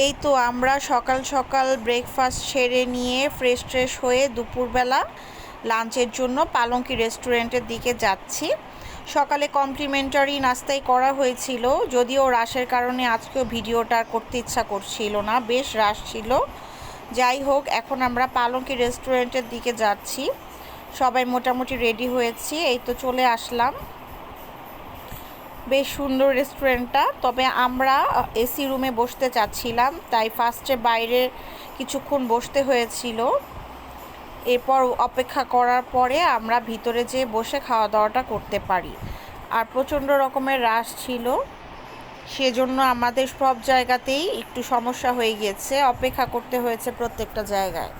এই তো আমরা সকাল সকাল ব্রেকফাস্ট সেরে নিয়ে ফ্রেশ ট্রেশ হয়ে দুপুরবেলা লাঞ্চের জন্য পালঙ্কি রেস্টুরেন্টের দিকে যাচ্ছি। সকালে কমপ্লিমেন্টারি নাস্তাই করা হয়েছিল, যদিও রাশের কারণে আজকেও ভিডিওটা করতে ইচ্ছা করছিল না, বেশ রাশ ছিল। যাই হোক, এখন আমরা পালঙ্কি রেস্টুরেন্টের দিকে যাচ্ছি। সবাই মোটামুটি রেডি হয়েছি, এই তো চলে আসলাম। বেশ সুন্দর রেস্টুরেন্টটা তবে আমরা এসি রুমে বসতে চাচ্ছিলাম, তাই ফার্স্টে বাইরে কিছুক্ষণ বসতে হয়েছিল। এরপর অপেক্ষা করার পরে আমরা ভিতরে যেয়ে বসে খাওয়া দাওয়াটা করতে পারি। আর প্রচণ্ড রকমের রাশ ছিল। সেজন্য আমাদের সব জায়গাতেই একটু সমস্যা হয়ে গিয়েছে। অপেক্ষা করতে হয়েছে প্রত্যেকটা জায়গায়।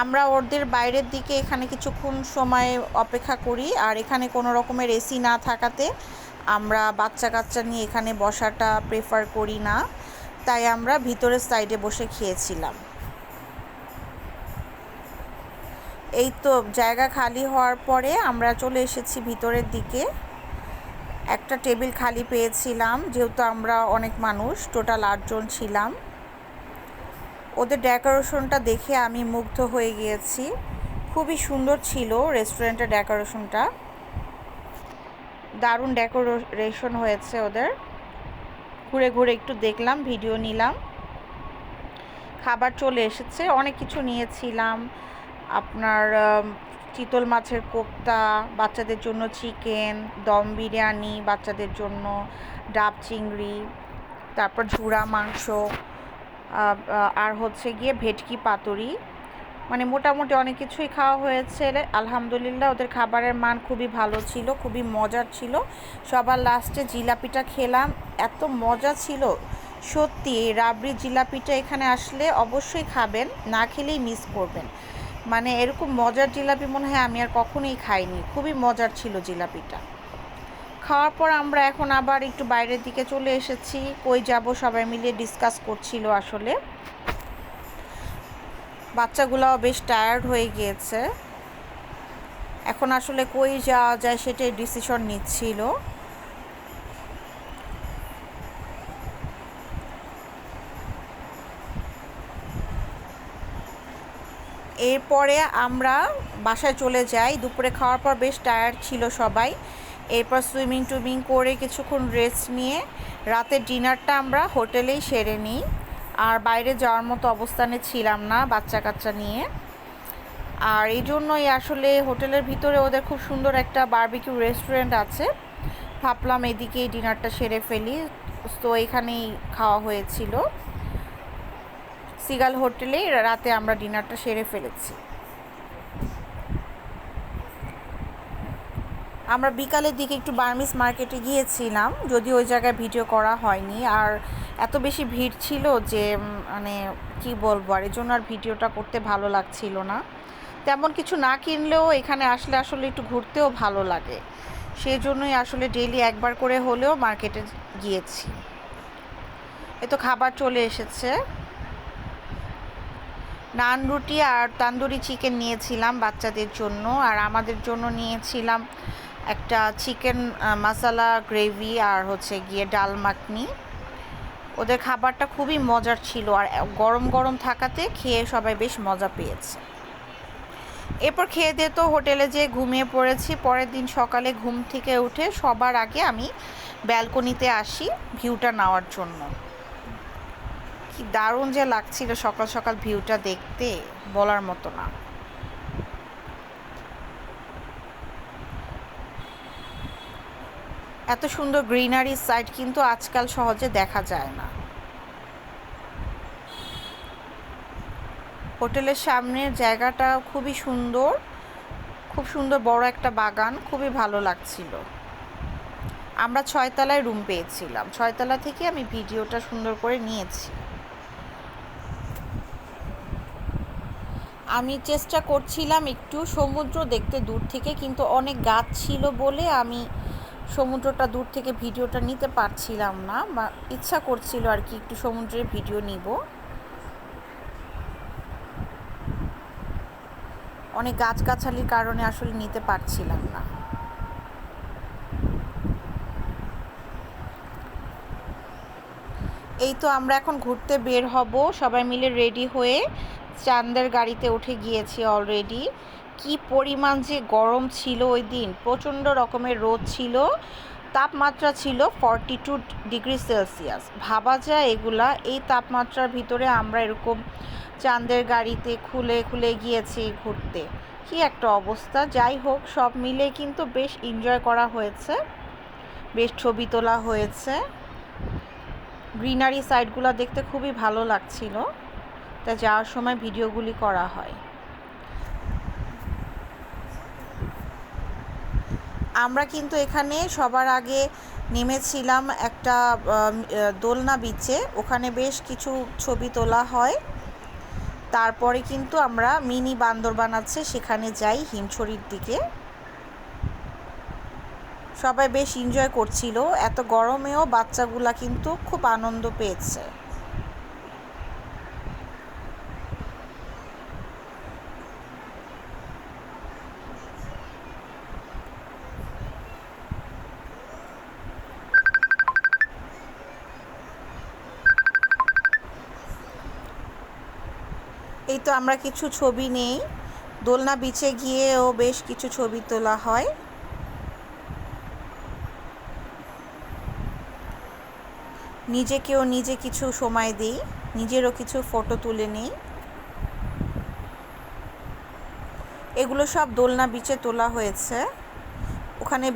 আমরা ওদের বাইরের দিকে এখানে কিছুক্ষণ সময় অপেক্ষা করি, আর এখানে কোনো রকমের এসি না থাকাতে আমরা বাচ্চা কাচ্চা নিয়ে এখানে বসাটা প্রেফার করি না। তাই আমরা ভিতরের সাইডে বসে খেয়েছিলাম। এই তো জায়গা খালি হওয়ার পরে আমরা চলে এসেছি ভিতরের দিকে। একটা টেবিল খালি পেয়েছিলাম, যেহেতু আমরা অনেক মানুষ টোটাল আটজন ছিলাম। ওদের ডেকোরেশনটা দেখে আমি মুগ্ধ হয়ে গিয়েছি। খুবই সুন্দর ছিল রেস্টুরেন্টের ডেকোরেশনটা। দারুণ ডেকোরেশন হয়েছে ওদের। ঘুরে ঘুরে একটু দেখলাম, ভিডিও নিলাম। খাবার চলে এসেছে, অনেক কিছু নিয়েছিলাম। আপনার চিতল মাছের কোপ্তা, বাচ্চাদের জন্য চিকেন, দম বিরিয়ানি, বাচ্চাদের জন্য ডাব চিংড়ি, তারপর ঝুড়া মাংস। আর হচ্ছে গিয়ে ভেটকি পাতুরি। মানে মোটামুটি অনেক কিছুই খাওয়া হয়েছে। আলহামদুলিল্লাহ, ওদের খাবারের মান খুবই ভালো ছিল, খুবই মজার ছিল। সবার লাস্টে জিলাপিটা খেলাম। এত মজা ছিল। সত্যি রাবড়ি জিলাপিটা এখানে আসলে অবশ্যই খাবেন, না খেলেই মিস করবেন। মানে এরকম মজার জিলাপি মনে হয় আমি আর কখনোই খাইনি। খুবই মজার ছিল জিলাপিটা। খাওয়ার পর আমরা এখন আবার একটু বাইরের দিকে চলে এসেছি। কই যাব সবাই মিলে ডিসকাস করছিল আসলে। বাচ্চাগুলাও বেশ টায়ার্ড হয়ে গিয়েছে। এখন আসলে কই যাওয়া যায় সেটাই ডিসিশন নিচ্ছিল। এরপরে আমরা বাসায় চলে যাই। দুপুরে খাওয়ার পর বেশ টায়ার্ড ছিল সবাই। এরপর সুইমিং টুইমিং করে কিছুক্ষণ রেস্ট নিয়ে রাতের ডিনারটা আমরা হোটেলেই সেরে নিই। আর বাইরে যাওয়ার মতো অবস্থানে ছিলাম না বাচ্চা কাচ্চা নিয়ে। আর এই জন্যই আসলে হোটেলের ভিতরে ওদের খুব সুন্দর একটা বার্বিকিউ রেস্টুরেন্ট আছে। ভাবলাম এদিকেই ডিনারটা সেরে ফেলি। তো এখানেই খাওয়া হয়েছিল। সিগাল হোটেলে রাতে আমরা ডিনারটা সেরে ফেলেছি। আমরা বিকালের দিকে একটু বার্মিস মার্কেটে গিয়েছিলাম যদি ওই জায়গায় ভিডিও করা হয়নি। আর এত বেশি ভিড় ছিল যে মানে কি বলব, আর এই জন্য আর ভিডিওটা করতে ভালো লাগছিল না। তেমন কিছু না কিনলেও এখানে আসলে আসলে একটু ঘুরতেও ভালো লাগে। সেই জন্যই আসলে ডেলি একবার করে হলেও মার্কেটে গিয়েছি। এ তো খাবার চলে এসেছে। নান রুটি আর তান্দুরি চিকেন নিয়েছিলাম বাচ্চাদের জন্য, আর আমাদের জন্য নিয়েছিলাম একটা চিকেন মশালা গ্রেভি আর হচ্ছে গিয়ে ডাল মাখনি। ওদের খাবারটা খুবই মজার ছিল আর গরম গরম থাকাতে খেয়ে সবাই বেশ মজা পেয়েছে। এরপর খেয়ে দিয়ে তো হোটেলে যেয়ে ঘুমিয়ে পড়েছি। পরের দিন সকালে ঘুম থেকে উঠে সবার আগে আমি ব্যালকনিতে আসি ভিউটা নেওয়ার জন্য। কি দারুণ যে লাগছিল সকাল সকাল ভিউটা দেখতে, বলার মতো না। এত সুন্দর গ্রিনারি সাইট কিন্তু আজকাল সহজে দেখা যায় না। হোটেলের সামনের জায়গাটা খুবই সুন্দর, খুব সুন্দর বড় একটা বাগান, খুবই ভালো লাগছিল। আমরা ছয়তলায় রুম পেয়েছিলাম, ছয়তলা থেকে আমি ভিডিওটা সুন্দর করে নিয়েছি। আমি চেষ্টা করছিলাম একটু সমুদ্র দেখতে দূর থেকে, কিন্তু অনেক গাছ ছিল বলে আমি সমুদ্রটা দূর থেকে ভিডিওটা নিতে পারছিলাম না, বা ইচ্ছা করছিল আর কি একটু সমুদ্রের ভিডিও নিব। অনেক গাছগাছালির কারণে আসলে নিতে পারছিলাম না। এই তো আমরা এখন ঘুরতে বের হব, সবাই মিলে রেডি হয়ে চাঁদের গাড়িতে উঠে গিয়েছি অলরেডি কি পরিমাণ যে গরম ছিল ওই দিন, প্রচণ্ড রকমের রোদ ছিল, তাপমাত্রা ছিল ফর্টি টু ডিগ্রি সেলসিয়াস ভাবা যায় এগুলা, এই তাপমাত্রার ভিতরে আমরা এরকম চাঁদের গাড়িতে খুলে খুলে গিয়েছি ঘুরতে। কি একটা অবস্থা, যাই হোক, সব মিলে কিন্তু বেশ এনজয় করা হয়েছে, বেশ ছবি তোলা হয়েছে। গ্রিনারি সাইডগুলো দেখতে খুবই ভালো লাগছিল। তা যাওয়ার সময় ভিডিওগুলি করা হয়। আমরা কিন্তু এখানে সবার আগে নেমেছিলাম একটা দোলনা বিচে ওখানে বেশ কিছু ছবি তোলা হয়। তারপরে কিন্তু আমরা মিনি বান্দরবান আছে, সেখানে যাই হিমছড়ির দিকে। সবাই বেশ এনজয় করছিল। এত গরমেও বাচ্চাগুলা কিন্তু খুব আনন্দ পেয়েছে। তো আমরা কিছু ছবি নেই। দোলনা বিচে গিয়েও বেশ কিছু ছবি তোলা হয়। নিজেকেও নিজে কিছু সময় দিই, নিজেরও কিছু ফটো তুলে নিই। এগুলো সব দোলনা বিচে তোলা হয়েছে। ওখানে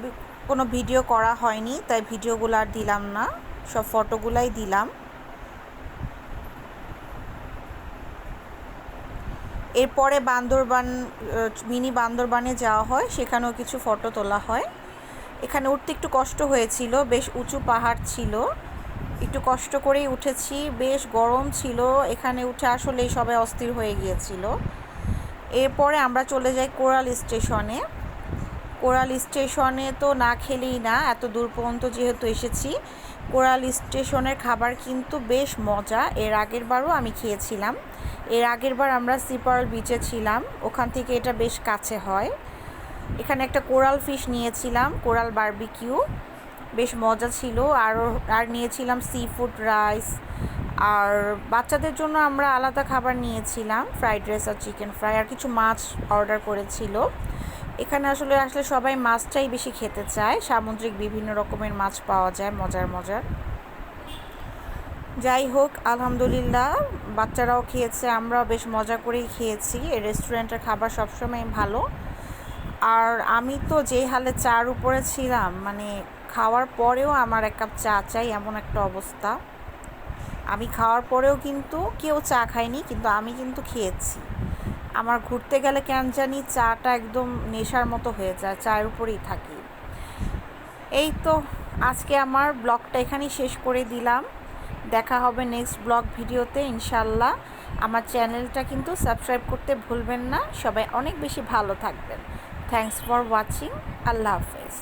কোনো ভিডিও করা হয়নি, তাই ভিডিওগুলো আর দিলাম না। সব ফটোগুলাই দিলাম। এরপরে বান্দরবান মিনি বান্দরবানে যাওয়া হয়, সেখানেও কিছু ফটো তোলা হয়। এখানে উঠতে একটু কষ্ট হয়েছিল, বেশ উঁচু পাহাড় ছিল। একটু কষ্ট করেই উঠেছি, বেশ গরম ছিল, এখানে উঠে আসলে সবাই অস্থির হয়ে গিয়েছিল। এরপরে আমরা চলে যাই কোরাল স্টেশনে। কোরাল স্টেশনে তো না খেলেই না, এত দূর পর্যন্ত যেহেতু এসেছি কোরাল স্টেশনের খাবার কিন্তু বেশ মজা। এর আগের বারও আমি খেয়েছিলাম। এর আগের বার আমরা সিপার বিচে ছিলাম। ওখান থেকে এটা বেশ কাছে হয়। এখানে একটা কোরাল ফিশ নিয়েছিলাম, কোরাল বার্বিকিউ। বেশ মজা ছিল। আর আর নিয়েছিলাম সি ফুড রাইস আর বাচ্চাদের জন্য আমরা আলাদা খাবার নিয়েছিলাম ফ্রাইড রাইস আর চিকেন ফ্রাই আর কিছু মাছ অর্ডার করেছিল। এখানে আসলে আসলে সবাই মাছটাই বেশি খেতে চায়। সামুদ্রিক বিভিন্ন রকমের মাছ পাওয়া যায়, মজার মজার। যাই হোক, আলহামদুলিল্লাহ, বাচ্চারাও খেয়েছে, আমরাও বেশ মজা করেই খেয়েছি। এই রেস্টুরেন্টের খাবার সবসময় ভালো। আর আমি তো যে হালে চার উপরে ছিলাম মানে খাওয়ার পরেও আমার এক কাপ চা চাই, এমন একটা অবস্থা। আমি খাওয়ার পরেও কিন্তু কেউ চা খায়নি, কিন্তু আমি কিন্তু খেয়েছি। আমার ঘুরতে গেলে কেন জানি চাটা একদম নেশার মতো হয়ে যায়, চায়ের উপরেই থাকি। এই তো আজকে আমার ব্লগটা এখানেই শেষ করে দিলাম। দেখা হবে নেক্সট ব্লগ ভিডিওতে ইনশাল্লাহ আমার চ্যানেলটা কিন্তু সাবস্ক্রাইব করতে ভুলবেন না। সবাই অনেক বেশি ভালো থাকবেন। থ্যাংকস ফর ওয়াচিং আল্লাহ হাফেজ।